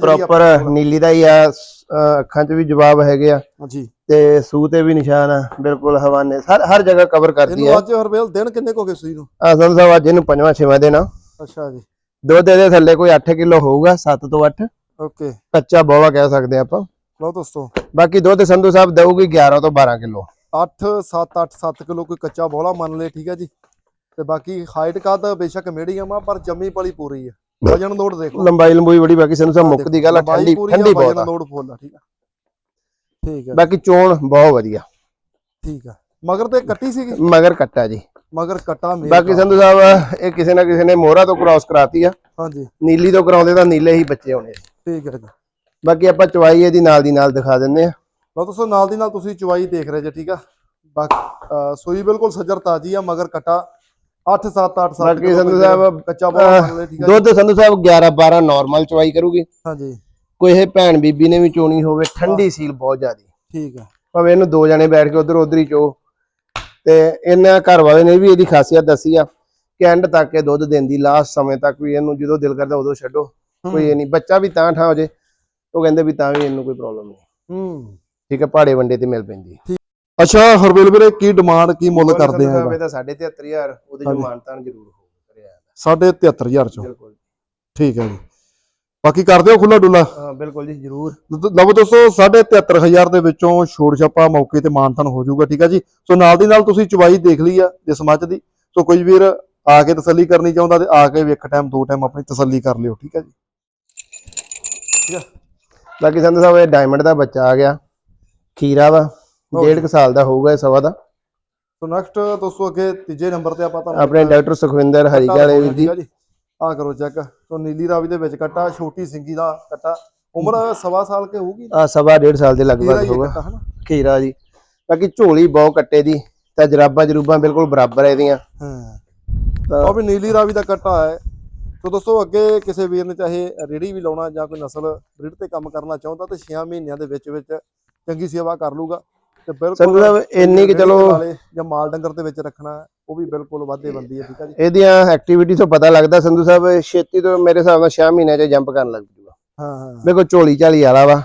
ਪ੍ਰੋਪਰ ਨੀਲੀ ਦਾ ਹੀ ਆ ਸ- ਅੱਖਾਂ 'ਚ ਵੀ ਜਵਾਬ ਹੈਗੇ ਆ। ਹਾਂਜੀ। ਤੇ ਸੂਹ ਤੇ ਵੀ ਨਿਸ਼ਾਨ ਆ ਬਿਲਕੁਲ ਹਵਾਨੇ ਹਰ ਹਰ ਜਗ੍ਹਾ ਕਵਰ ਕਰਦੀ ਇਹਨੂੰ ਹੈ ਅੱਜ ਹਰਵੇਲ ਦਿਨ ਕਿੰਨੇ ਕੁ ਗਏ ਸੂਈ ਨੂੰ? ਸੰਧੂ ਸਾਹਿਬ ਅੱਜ ਇਹਨੂੰ ਪੰਜਵਾਂ ਛੇਵਾਂ ਦਿਨ ਆ। ਅੱਛਾ ਜੀ। ਦੁੱਧ ਇਹਦੇ ਥੱਲੇ ਕੋਈ 8 ਕਿਲੋ ਹੋਊਗਾ 7 ਤੋਂ 8 ਓਕੇ। ਕੱਚਾ ਬੋਵਾ ਕਹਿ ਸਕਦੇ ਆਪਾਂ। ਲਓ ਦੋਸਤੋ। ਬਾਕੀ ਦੁੱਧ ਸੰਧੂ ਸਾਹਿਬ ਦਊਗੀ 11 ਤੋਂ 12 ਕਿਲੋ। 8 7 8 7 ਕਿਲੋ ਕੋਈ ਕੱਚਾ ਬੋਲਾ ਮੰਨ ਲਏ ਠੀਕ ਹੈ ਜੀ। ਤੇ ਬਾਕੀ ਹਾਈਟ ਕੱਦ ਬੇਸ਼ੱਕ ਮੀਡੀਅਮ ਆ ਪਰ ਜੰਮੀ ਪਲੀ ਪੂਰੀ ਆ। ਵਜਨ ਲੋਡ ਦੇਖੋ। ਲੰਬਾਈ ਲੰਬੂਈ ਬੜੀ ਬਾਕੀ ਸੰਧੂ ਸਾਹਿਬ ਮੁੱਕ ਦੀ ਗੱਲ ਆ ਠੰਡੀ ਠੰਡੀ ਬਹੁਤ ਵਜਨ ਆ। ਲੋਡ ਫੁੱਲ ਆ ਠੀਕ ਆ। ਠੀਕ ਆ। ਬਾਕੀ ਚੋਣ ਬਹੁਤ ਵਧੀਆ। ਠੀਕ ਆ। ਮਗਰ ਤੇ ਕੱਟੀ ਸੀਗੀ? ਮਗਰ ਕੱਟਾ ਜੀ। ਮਗਰ ਕੱਟਾ ਮੇਲ ਬਾਕੀ। ਸੰਧੂ ਸਾਹਿਬ ਇਹ ਕਿਸੇ ਨਾ ਕਿਸੇ ਨੇ ਮੋਹਰਾ ਤੋਂ ਕ੍ਰਾਸ ਕਰਾਤੀ ਆ। ਹਾਂਜੀ। ਨੀਲੀ ਤੋਂ ਕਰਾਉਂਦੇ ਤਾਂ ਨੀਲੇ ਹੀ ਬੱਚੇ ਹੋਣੇ ਠੀਕ ਹੈ ਜੀ ਬਾਕੀ ਆਪਾਂ ਚਵਾਈ ਇਹਦੀ ਨਾਲ ਦੀ ਨਾਲ ਦਿਖਾ ਦਿੰਦੇ ਆ। ਲਓ ਦੋਸਤੋ ਨਾਲ ਦੀ ਨਾਲ ਤੁਸੀਂ ਚਵਾਈ ਦੇਖ ਰਹੇ ਜੇ ਠੀਕ ਆ। ਬਾਕੀ ਸੂਈ ਬਿਲਕੁਲ ਸੱਜਰ ਤਾਜੀ ਆ ਮਗਰ ਕੱਟਾ। 8 7 8 7 ਬਾਕੀ ਸੰਧੂ ਸਾਹਿਬ ਕੱਚਾ ਬੋਲਾ ਮੰਨ ਲਏ ਠੀਕ ਆ ਜੀ। ਦੁੱਧ ਸੰਧੂ ਸਾਹਿਬ 11 12 ਨਾਰਮਲ ਚਵਾਈ ਕਰੂਗੀ। ਹਾਂਜੀ। ਕੋਈ ਇਹ ਭੈਣ ਬੀਬੀ ਨੇ ਵੀ ਚੋਣੀ ਹੋਵੇ ਠੰਡੀ ਸੀਲ ਬਹੁਤ ਜ਼ਿਆਦੀ। ਠੀਕ ਆ। ਭਾਵੇਂ ਇਹਨੂੰ ਦੋ ਜਣੇ ਬੈਠ ਕੇ ਉਧਰ ਉਧਰ ਹੀ ਚੋ। ਤੇ ਇਹਨਾਂ ਘਰ ਵਾਲੇ ਨੇ ਵੀ ਇਹਦੀ ਖਾਸੀਅਤ ਦੱਸੀ ਆ ਕਿ ਐਂਡ ਤੱਕ ਇਹ ਦੁੱਧ ਦਿੰਦੀ ਲਾਸਟ ਸਮੇਂ ਤੱਕ ਵੀ ਇਹਨੂੰ ਜਦੋਂ ਦਿਲ ਕਰਦਾ ਉਦੋਂ ਛੱਡੋ। ਕੋਈ ਇਹ ਨਹੀਂ ਬੱਚਾ ਵੀ ਤਾਂ ਠਾ ਹੋ ਜੇ। ਉਹ ਕਹਿੰਦੇ ਵੀ ਤਾਂ ਵੀ ਇਹਨੂੰ ਕੋਈ ਪ੍ਰੋਬਲਮ ਨਹੀਂ। ਹੂੰ। ਠੀਕ ਹੈ ਪਹਾੜੇ ਵੰਡੇ ਤੇ ਮਿਲ ਪੈਂਦੀ ਹੈ ਅੱਛਾ ਹਰਵੇਲ ਵੀਰੇ ਕੀ ਡਿਮਾਂਡ ਕੀ ਮੁੱਲ ਕਰਦੇ ਆ ਇਹਦਾ 73000 ਉਹਦੇ ਜੋ। ਮਾਨਤਾਨ ਜ਼ਰੂਰ ਹੋਊਗਾ ਸਾਢੇ 73000 ਚੋਂ? ਬਿਲਕੁਲ ਠੀਕ ਹੈ ਜੀ। ਬਾਕੀ ਕਰ ਦਿਓ ਖੁੱਲਾ ਡੁੱਲਾ ਹਾਂ ਬਿਲਕੁਲ ਜੀ ਜ਼ਰੂਰ। ਲਵੋ ਦੋਸਤੋ 73000 ਦੇ ਵਿੱਚੋਂ ਛੋੜ ਛਾਪਾ ਮੌਕੇ ਤੇ ਮਾਨਤਨ ਹੋ ਜਾਊਗਾ ਠੀਕ ਹੈ ਜੀ? ਸੋ ਨਾਲ ਦੀ ਨਾਲ ਤੁਸੀਂ ਚਵਾਈ ਦੇਖ ਲਈ ਆ ਜਿਸ ਮੱਝ ਦੀ। ਸੋ ਕੋਈ ਵੀਰ ਆ ਕੇ ਤਸੱਲੀ ਕਰਨੀ ਚਾਹੁੰਦਾ ਤੇ ਆ ਕੇ ਵੇਖ ਟਾਈਮ ਦੋ ਟਾਈਮ ਆਪਣੀ ਤਸੱਲੀ ਕਰ ਲਿਓ ਠੀਕ ਹੈ ਜੀ? ਬਾਕੀ ਸੰਧੂ ਸਾਹਿਬ ਇਹ ਡਾਇਮੰਡ ਦਾ ਬੱਚਾ ਆ ਗਿਆ। ਖੀਰਾ ਵਾ। ਡੇਢ ਕੁ ਸਾਲ ਦਾ ਹੋਊਗਾ ਇਹ ਸਵਾ ਦਾ। ਸੋ ਨੈਕਸਟ ਦੋਸਤੋ ਅੱਗੇ ਤੀਜੇ ਨੰਬਰ ਤੇ ਆਪਾਂ ਤੁਹਾਨੂੰ ਆਪਣੇ ਡਾਕਟਰ ਸੁਖਵਿੰਦਰ ਹਰੀਕੇ ਵਾਲੇ ਵੀਰ ਜੀ। ਆ ਕਰੋ ਚੈੱਕ ਸੋ ਨੀਲੀ ਰਾਵੀ ਦੇ ਵਿੱਚ ਕੱਟਾ ਛੋਟੀ ਸਿੰਗੀ ਦਾ ਕੱਟਾ। ਉਮਰ ਸਵਾ ਸਾਲ ਕੇ ਹੋਊਗੀ? ਆ ਸਵਾ ਡੇਢ ਸਾਲ ਦੇ ਲਗਭਗ ਹੋਊਗਾ। ਖੀਰਾ ਜੀ। ਬਾਕੀ ਝੋਲੀ ਬਹੁਤ ਕੱਟੇ ਦੀ। ਤੇ ਜਰਾਬਾਂ ਜਰੂਬਾਂ ਬਿਲਕੁਲ ਬਰਾਬਰ ਹੈ ਇਹਦੀਆਂ। ਹਾਂ। ਤਾਂ ਉਹ ਵੀ ਨੀਲੀ ਰਾਵੀ ਦਾ ਕੱਟਾ ਹੈ। ਸੋ ਦੋਸਤੋ ਅੱਗੇ ਕਿਸੇ ਵੀਰ ਨੇ ਚਾਹੇ ਰੇੜੀ ਵੀ ਲਾਉਣਾ ਜਾਂ ਕੋਈ ਨਸਲ ਬਰੀਡ ਤੇ ਕੰਮ ਕਰਨਾ ਚਾਹੁੰਦਾ ਤੇ 6 ਮਹੀਨਿਆਂ ਦੇ ਵਿੱਚ ਵਿੱਚ ਚੰਗੀ ਸੇਵਾ ਕਰ ਲੂਗਾ ਤੇ ਬਿਲਕੁਲ ਇੰਨੀ ਕਿ ਚਲੋ ਜਾਂ ਮਾਲ ਡੰਗਰ ਦੇ ਵਿੱਚ ਰੱਖਣਾ ਹੈ, ਉਹ ਵੀ ਬਿਲਕੁਲ ਵਾਧੇ ਬੰਦੀ ਹੈ ਠੀਕ ਹੈ ਜੀ। ਇਹਦੀਆਂ ਐਕਟੀਵਿਟੀ ਤੋਂ ਪਤਾ ਲੱਗਦਾ ਸੰਧੂ ਸਾਹਿਬ ਛੇਤੀ ਤੋਂ ਮੇਰੇ ਹਿਸਾਬ ਨਾਲ 6 ਮਹੀਨਿਆਂ 'ਚ ਜੰਪ ਕਰਨ ਲੱਗ ਜੂਗਾ। ਹਾਂ ਹਾਂ ਦੇਖੋ ਝੋਲੀ ਝਾਲੀ ਵਾਲਾ ਵਾ।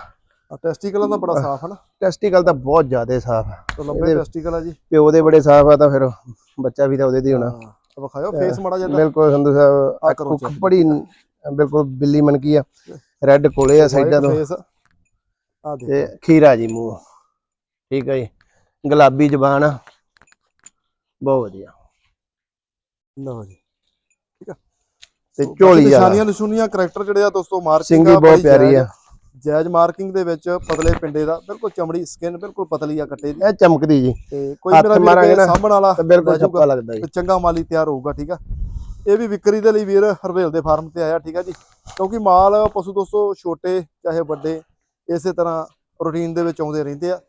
ਟੈਸਟੀਕਲਾਂ ਦਾ ਬੜਾ ਸਾਫ਼ ਹੈ ਨਾ। ਟੈਸਟੀਕਲ ਤਾਂ ਬਹੁਤ ਜ਼ਿਆਦਾ ਸਾਫ਼ ਆ। ਸੋ ਲੰਬੇ ਟੈਸਟੀਕਲ ਆ ਜੀ। ਪਿਓ ਦੇ ਬੜੇ ਸਾਫ਼ ਆ ਤਾਂ ਫਿਰ ਬੱਚਾ ਵੀ ਤਾਂ ਉਹਦੇ ਦੀ ਹੋਣਾ। ਹਾਂ ਤਾਂ ਵਿਖਾਇਓ ਫੇਸ ਮੜਾ ਜਿਹਾ ਬਿਲਕੁਲ ਸੰਧੂ ਸਾਹਿਬ ਅੱਖ। ਬੜੀ ਬਿਲਕੁਲ ਬਿੱਲੀ ਮਨਕੀ ਆ। ਰੈੱਡ ਕੋਲੇ ਆ ਸਾਈਡਾਂ ਤੋਂ। ਤੇ ਖੀਰਾ ਜੀ ਮੂੰਹ। ਠੀਕ ਹੈ ਜੀ। ਗੁਲਾਬੀ ਜ਼ਬਾਨ ਆ। ਬਹੁਤ ਵਧੀਆ। ਲਓ ਜੀ। ਠੀਕ ਆ। ਤੇ ਝੋਲੀ ਵਾਲਾ। ਨਿਸ਼ਾਨੀਆਂ ਨਿਸ਼ੂਨੀਆਂ ਕਰੈਕਟਰ ਜਿਹੜੇ ਆ ਦੋਸਤੋ ਮਾਰਕਿੰਗ ਸਿੰਗੀ ਬਹੁਤ ਪਿਆਰੀ ਆ। ਜਾਇਜ਼ ਮਾਰਕਿੰਗ ਦੇ ਵਿੱਚ ਪਤਲੇ ਪਿੰਡੇ ਦਾ ਬਿਲਕੁਲ ਚਮੜੀ ਸਕਿਨ ਬਿਲਕੁਲ ਪਤਲੀ ਆ ਕੱਟੇ ਦੀ। ਇਹ ਚਮਕਦੀ ਜੀ। ਤੇ ਕੋਈ ਮੇਰਾ ਮਾਰਾਂਗੇ ਨਾ ਸਾਂਭਣ ਵਾਲਾ ਤਾਂ ਬਿਲਕੁਲ ਲੱਗਦਾ ਜੀ। ਚੰਗਾ ਮਾਲੀ ਤਿਆਰ ਹੋਊਗਾ ਠੀਕ ਆ। ਇਹ ਵੀ ਵਿਕਰੀ ਦੇ ਲਈ ਵੀਰ ਹਰਵੇਲ ਦੇ ਫਾਰਮ ਤੇ ਆਇਆ ਠੀਕ ਆ ਜੀ। ਕਿਉਂਕਿ ਮਾਲ ਪਸ਼ੂ ਦੋਸਤੋ ਛੋਟੇ ਚਾਹੇ ਵੱਡੇ ਇਸੇ ਤਰ੍ਹਾਂ ਰੂਟੀਨ ਦੇ ਵਿੱਚ ਆਉਂਦੇ ਰਹਿੰਦੇ ਆ।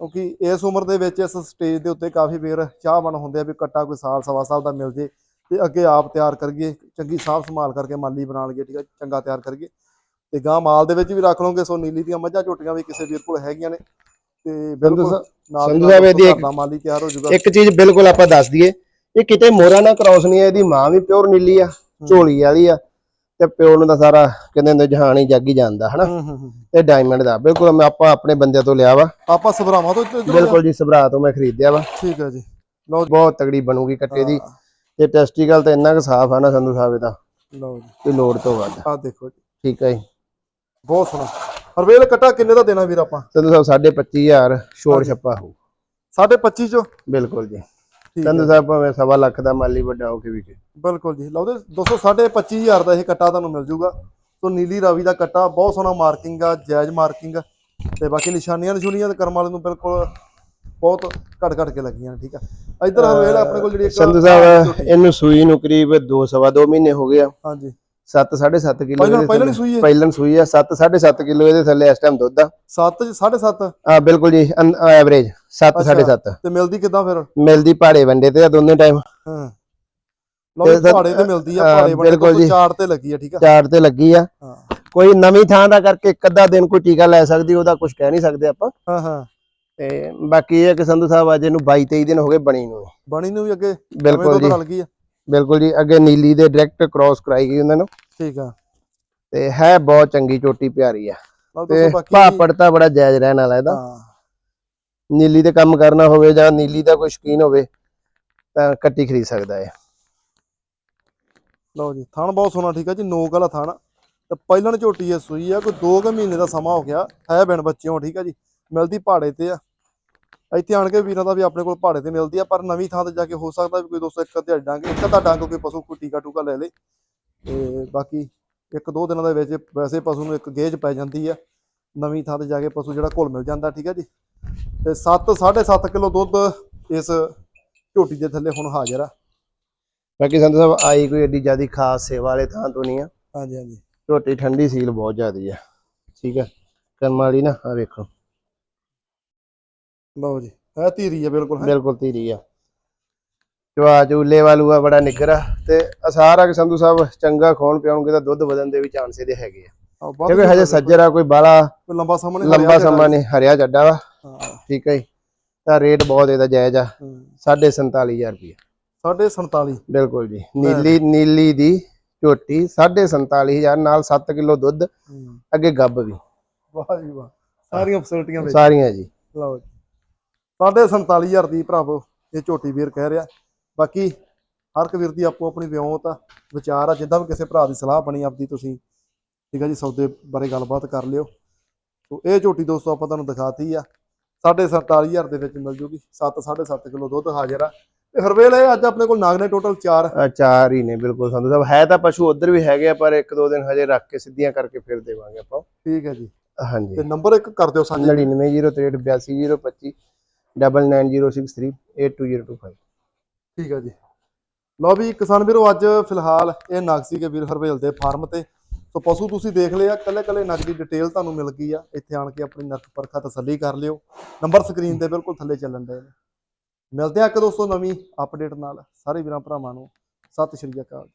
ਕਿਉਂਕਿ ਇਸ ਉਮਰ ਦੇ ਵਿੱਚ ਇਸ ਸਟੇਜ ਦੇ ਉੱਤੇ ਕਾਫੀ ਵੀਰ ਚਾਹਵਾਨ ਹੁੰਦੇ ਆ ਵੀ ਕੱਟਾ ਕੋਈ ਸਾਲ ਸਵਾ ਸਾਲ ਦਾ ਮਿਲ ਜੇ ਤੇ ਅੱਗੇ ਆਪ ਤਿਆਰ ਕਰੀਏ ਚੰਗੀ ਸਾਫ਼ ਸੰਭਾਲ ਕਰਕੇ ਮਾਲੀ ਬਣਾ ਲਈਏ ਠੀਕ ਆ ਚੰਗਾ ਤਿਆਰ ਕਰੀਏ। ਤੇ ਗਾਂ ਮਾਲ ਦੇ ਵਿੱਚ ਵੀ ਰੱਖ ਲਓਗੇ ਸੋ ਨੀਲੀ ਦੀਆਂ ਮੱਝਾਂ ਝੋਟੀਆਂ ਵੀ ਕਿਸੇ ਵੀਰ ਕੋਲ ਹੈਗੀਆਂ ਨੇ ਤੇ ਬਿਲਕੁਲ ਸੰਧੂ ਸਾਹਿਬ ਇਹਦੀ ਇੱਕ- ਮਾਲੀ ਤਿਆਰ ਹੋ ਜਾਊਗਾ। ਇੱਕ ਚੀਜ਼ ਬਿਲਕੁਲ ਆਪਾਂ ਦੱਸ ਦਈਏ ਇਹ ਕਿਤੇ ਮੋਰਾ ਨਾ ਕ੍ਰਾਸ ਨਹੀਂ ਹੈ ਇਹਦੀ ਮਾਂ ਵੀ ਪਿਓਰ ਨੀਲੀ ਆ ਝੋਲੀ ਵਾਲੀ ਆ। ਤੇ ਪਿਓ ਨੂੰ ਤਾਂ ਸਾਰਾ ਕਹਿੰਦੇ ਹੁੰਦੇ ਜਹਾਨ ਹੀ ਜੱਗ ਹੀ ਜਾਂਦਾ ਹਨਾ? ਹੂੰ ਹੂੰ ਹੂੰ। ਇਹ ਡਾਇਮੰਡ ਦਾ। ਬਿਲਕੁਲ ਮੈਂ ਆਪਾਂ ਆਪਣੇ ਬੰਦਿਆਂ ਤੋਂ ਲਿਆ ਵਾ। ਆਪਾਂ ਸਭਰਾਵਾਂ ਤੋਂ? ਬਿਲਕੁਲ ਜੀ ਸਭਰਾ ਤੋਂ ਮੈਂ ਖਰੀਦਿਆ ਵਾ। ਠੀਕ ਹੈ ਜੀ। ਲਓ ਜੀ। ਬਹੁਤ ਤਗੜੀ ਬਣੂਗੀ ਕੱਟੇ ਦੀ। ਹਾਂ, ਤੇ ਟੈਸਟੀਕਲ ਤਾਂ ਇੰਨਾ ਕੁ ਸਾਫ਼ ਆ ਨਾ ਸੰਧੂ ਸਾਹਿਬ ਇਹਦਾ। ਲਓ ਜੀ। ਕੋਈ ਲੋੜ ਤੋਂ ਵੱਧ। ਆਹ ਦੇਖੋ ਜੀ। ਠੀਕ ਹੈ ਜੀ। ਬਹੁਤ ਸੋਹਣਾ। ਹਰਵੇਲ ਕੱਟਾ ਕਿੰਨੇ ਦਾ ਦੇਣਾ ਵੀਰ ਆਪਾਂ? ਸੰਧੂ ਸਾਹਿਬ 25000 ਛੋੜ ਛੱਪਾ ਹੋਊ। ਸਾਢੇ 25 ਚੋਂ? ਬਿਲਕੁਲ ਜੀ। ਸੰਧੂ ਸਾਹਿਬ ਭਾਵੇਂ ਸਵਾ ਲੱਖ ਦਾ ਮਾਲੀ ਵੱਡਾ ਹੋ ਕੇ ਵੀ ਬਿਲਕੁਲ ਜੀ। ਲਓ ਦੇ 200 ਸਾਢੇ 25000 ਦਾ ਇਹ ਕੱਟਾ ਤੁਹਾਨੂੰ ਮਿਲ ਜੂਗਾ। ਸੋ ਨੀਲੀ ਰਾਵੀ ਦਾ ਕੱਟਾ ਬਹੁਤ ਸੋਹਣਾ ਮਾਰਕਿੰਗ ਆ ਜਾਇਜ਼ ਮਾਰਕਿੰਗ ਤੇ ਬਾਕੀ ਨਿਸ਼ਾਨੀਆਂ ਨਿਸ਼ੂਨੀਆਂ ਤੇ ਕਰਮ ਵਾਲੇ ਨੂੰ ਬਿਲਕੁਲ ਬਹੁਤ ਘਟ ਘਟ ਕੇ ਲੱਗੀਆਂ ਠੀਕ ਆ। ਇੱਧਰ ਹਰਵੇਲ ਆਪਣੇ ਕੋਲ ਜਿਹੜੀ ਇੱਕ ਸੰਧੂ ਸਾਹਿਬ ਇਹਨੂੰ ਸੂਈ ਨੂੰ ਕਰੀਬ 2 ਸਵਾ 2 ਮਹੀਨੇ ਹੋ ਗਏ ਆ। ਹਾਂਜੀ। 7 7.5 ਕਿਲੋ ਪਹਿਲਾਂ ਪਹਿਲਾਂ ਨਹੀਂ ਸੂਈ ਹੈ ਪਹਿਲਨ ਸੂਈ 7 7.5 ਕਿਲੋ ਇਹਦੇ ਥੱਲੇ ਇਸ ਟਾਈਮ ਦੁੱਧ ਆ। 7 7.5 ਆ ਬਿਲਕੁਲ ਜੀ ਐਵਰੇਜ 7 ਅੱਛਾ। 7.5 ਤੇ ਮਿਲਦੀ ਕਿਦਾਂ ਫਿਰ? ਮਿਲਦੀ ਪਹਾੜੇ ਵੰਡੇ ਤੇ ਆ ਦੋਨੇ ਟਾਈਮ ਹਾਂ। ਲਓ ਜੀ, ਤੇ ਮਿਲਦੀ ਆ ਹਾਂ, ਪਹਾੜੇ ਬਣੇ ਬਿਲਕੁਲ। ਚਾਰ ਤੇ ਲੱਗੀ ਆ ਠੀਕ ਆ? ਚਾਰ ਤੇ ਲੱਗੀ ਆ। ਹਾਂ। ਕੋਈ ਨਵੀਂ ਥਾਂ ਦਾ ਕਰਕੇ ਇੱਕ ਅੱਧਾ ਦਿਨ ਕੋਈ ਟੀਕਾ ਲੈ ਸਕਦੀ ਉਹਦਾ ਕੁਝ ਕਹਿ ਨਹੀਂ ਸਕਦੇ ਆਪਾਂ। ਹਾਂ ਹਾਂ। ਤੇ ਬਾਕੀ ਇਹ ਹੈ ਕਿ ਸੰਧੂ ਸਾਹਿਬ ਅੱਜ ਇਹਨੂੰ 22 23 ਦਿਨ ਹੋ ਗਏ ਬਣੀ ਨੂੰ ਬਣੀ ਨੂੰ ਵੀ ਅੱਗੇ ਬਿਲਕੁਲ ਜੀ। ਬਿਲਕੁਲ ਜੀ ਅੱਗੇ ਨੀਲੀ ਦੇ ਡਾਇਰੈਕਟ ਕ੍ਰਾਸ ਕਰਾਈ ਗਈ ਉਹਨਾਂ ਨੂੰ। ਠੀਕ ਆ। ਤੇ ਹੈ ਬਹੁਤ ਚੰਗੀ ਚੋਟੀ ਪਿਆਰੀ ਆ। ਤੇ ਭਾਅ ਪੜਤਾ ਬੜਾ ਜਾਇਜ਼ ਰਹਿਣ ਵਾਲਾ ਇਹਦਾ। ਨੀਲੀ ਤੇ ਕੰਮ ਕਰਨਾ ਹੋਵੇ ਜਾਂ ਨੀਲੀ ਦਾ ਕੋਈ ਸ਼ਕੀਨ ਹੋਵੇ ਤਾਂ ਕੱਟੀ ਖਰੀਦ ਸਕਦਾ ਹੈ ਲਓ ਜੀ ਥਣ ਬਹੁਤ ਸੋਹਣਾ ਠੀਕ ਆ ਜੀ ਨੋਕ ਵਾਲਾ ਥਣ ਤੇ ਪਹਿਲਣ ਝੋਟੀ ਐ ਸੂਈ ਆ ਕੋਈ 2 ਕੁ ਮਹੀਨੇ ਦਾ ਸਮਾਂ ਹੋ ਗਿਆ ਹੈ ਬਿਨ ਬੱਚਿਓ ਠੀਕ ਆ ਜੀ ਮਿਲਦੀ ਪਹਾੜੇ ਤੇ ਆ। ਇੱਥੇ ਆਣ ਕੇ ਵੀਰਾਂ ਦਾ ਵੀ ਆਪਣੇ ਕੋਲ ਪਹਾੜੇ ਤੇ ਮਿਲਦੀ ਆ ਪਰ ਨਵੀਂ ਥਾਂ ਤੇ ਜਾ ਕੇ ਹੋ ਸਕਦਾ ਵੀ ਕੋਈ ਦੋਸਤੋ ਇੱਕ ਅੱਧੇ ਡੰਗ ਇੱਕ ਅੱਧਾ ਡੰਗ ਕੋਈ ਪਸ਼ੂ ਕੋਈ ਟੀਕਾ ਟੂਕਾ ਲੈ ਲੇ। ਤੇ ਬਾਕੀ ਇੱਕ ਦੋ ਦਿਨਾਂ ਦੇ ਵਿੱਚ ਵੈਸੇ ਪਸ਼ੂ ਨੂੰ ਇੱਕ ਗੇਜ ਪੈ ਜਾਂਦੀ ਆ। ਨਵੀਂ ਥਾਂ ਤੇ ਜਾ ਕੇ ਪਸ਼ੂ ਜਿਹੜਾ ਘੁਲ ਮਿਲ ਜਾਂਦਾ ਠੀਕ ਆ ਜੀ? ਤੇ 7 7.5 ਕਿਲੋ ਦੁੱਧ ਇਸ ਝੋਟੀ ਦੇ ਥੱਲੇ ਹੁਣ ਹਾਜ਼ਰ ਆ। ਬਾਕੀ ਸੰਧੂ ਸਾਹਿਬ ਆਈ ਕੋਈ ਏਡੀ ਜਿਆਦੀ ਖਾਸ ਸੇਵਾ ਵਾਲੇ ਥਾਂ ਤੋਂ ਨਹੀਂ ਆ। ਹਾਂਜੀ ਹਾਂਜੀ। ਝੋਟੀ ਠੰਡੀ ਸੀਲ ਬਹੁਤ ਜ਼ਿਆਦੀ ਆ। ਠੀਕ ਹੈ ਕਰਮ ਵਾਲੀ ਨਾ ਆ ਵੇਖੋ। ਲਓ ਜੀ ਇਹ ਧੀਰੀ ਆ ਬਿਲਕੁਲ ਹੈਂ। ਬਿਲਕੁਲ ਧੀਰੀ ਆ। ਚਵਾ ਚੂਲੇ ਵਾਲੂ ਆ ਬੜਾ ਨਿੱਗਰ ਤੇ ਅਸਾਰ ਆ ਕਿ ਸੰਧੂ ਸਾਹਿਬ ਚੰਗਾ ਖੋਣ ਪਿਆਉਣਗੇ ਤਾਂ ਦੁੱਧ ਵਧਣ ਦੇ ਵੀ ਚਾਂਸ ਇਹਦੇ ਹੈਗੇ ਆ। ਆਹ ਵੱਧ ਕਿਉਂਕਿ ਹਜੇ ਸੱਜਰ ਆ ਕੋਈ ਬਾਲਾ ਕੋਈ ਲੰਬਾ ਸਾਹਮਣੇ ਲੰਬਾ ਸਮਾਂ ਨਹੀਂ ਹਰਿਆ ਚੱਡਾ ਵਾ। ਠੀਕ ਹੈ ਜੀ। ਤਾਂ ਰੇਟ ਬਹੁਤ ਇਹਦਾ ਜਾਇਜ਼ ਆ। ਹੂੰ। 47500 ਰੁਪਏ ਸਾਢੇ 47 ਬਿਲਕੁਲ ਜੀ। ਨੀਲੀ ਨੀਲੀ ਦੀ ਝੋਟੀ 47500 ਨਾਲ 7 ਕਿਲੋ ਦੁੱਧ ਅੱਗੇ ਗੱਬ ਵੀ। ਵਾਹ ਜੀ ਵਾਹ। ਸਾਰੀਆਂ ਫੈਸਿਲਿਟੀਆਂ ਵਿੱਚ। ਸਾਰੀਆਂ ਜੀ। ਲਓ ਜੀ। 47000 ਦੀ ਭਰਾਵੋ ਇਹ ਝੋਟੀ ਵੀਰ ਕਹਿ ਰਿਹਾ। ਬਾਕੀ ਹਰ ਇੱਕ ਵੀਰ ਦੀ ਆਪੋ ਆਪਣੀ ਵਿਉਂਤ ਆ ਵਿਚਾਰ ਆ ਜਿੱਦਾਂ ਵੀ ਕਿਸੇ ਭਰਾ ਦੀ ਸਲਾਹ ਬਣੀ ਆਪਦੀ ਤੁਸੀਂ ਠੀਕ ਆ ਜੀ ਸੌਦੇ ਬਾਰੇ ਗੱਲਬਾਤ ਕਰ ਲਿਓ। ਸੋ ਇਹ ਝੋਟੀ ਦੋਸਤੋ ਆਪਾਂ ਤੁਹਾਨੂੰ ਦਿਖਾਤੀ ਆ ਸਾਢੇ 47000 ਦੇ ਵਿੱਚ ਮਿਲ ਜੂਗੀ। 7 7.5 ਕਿਲੋ ਦੁੱਧ ਹਾਜ਼ਰ ਆ। ਤੇ ਹਰਵੇਲ ਇਹ ਅੱਜ ਆਪਣੇ ਕੋਲ ਨਾਗ ਨੇ ਟੋਟਲ 4 ਆ ਚਾਰ ਹੀ ਨੇ ਬਿਲਕੁਲ ਸੰਧੂ ਸਾਹਿਬ। ਹੈ ਤਾਂ ਪਸ਼ੂ ਉਧਰ ਵੀ ਹੈਗੇ ਆ ਪਰ ਇੱਕ ਦੋ ਦਿਨ ਹਜੇ ਰੱਖ ਕੇ ਸਿੱਧੀਆਂ ਕਰਕੇ ਫਿਰ ਦੇਵਾਂਗੇ ਆਪਾਂ। ਠੀਕ ਹੈ ਜੀ। ਹਾਂਜੀ। ਤੇ ਨੰਬਰ ਇੱਕ ਕਰ ਦਿਓ ਸਾਂਝੇ। 9903828025 9906382025 ਠੀਕ ਹੈ ਜੀ। ਲਓ ਵੀ ਕਿਸਾਨ ਵੀਰੋ, ਅੱਜ ਫਿਲਹਾਲ ਇਹ ਨਾਗਸੀ ਕੇ ਵੀਰ ਹਰਵੇਲ ਦੇ ਫਾਰਮ ਤੇ। ਸੋ ਪਸ਼ੂ ਤੁਸੀਂ ਦੇਖ ਲਿਆ ਕੱਲੇ ਕੱਲੇ ਨਗ ਦੀ ਡਿਟੇਲ ਤੁਹਾਨੂੰ ਮਿਲ ਗਈ ਆ। ਇੱਥੇ ਆਣ ਕੇ ਆਪਣੀ ਨਰਕ ਪਰਖਾ ਤਸੱਲੀ ਕਰ ਲਿਓ। ਨੰਬਰ ਸਕਰੀਨ ਤੇ ਬਿਲਕੁਲ ਥੱਲੇ ਚੱਲਣ ਦੇ ਨੇ। ਮਿਲਦੇ ਆ ਇੱਕ ਦੋਸਤੋ ਨਵੀਂ ਅਪਡੇਟ ਨਾਲ। ਸਾਰੇ ਵੀਰਾਂ ਭਰਾਵਾਂ ਨੂੰ ਸਤਿ ਸ਼੍ਰੀ ਅਕਾਲ।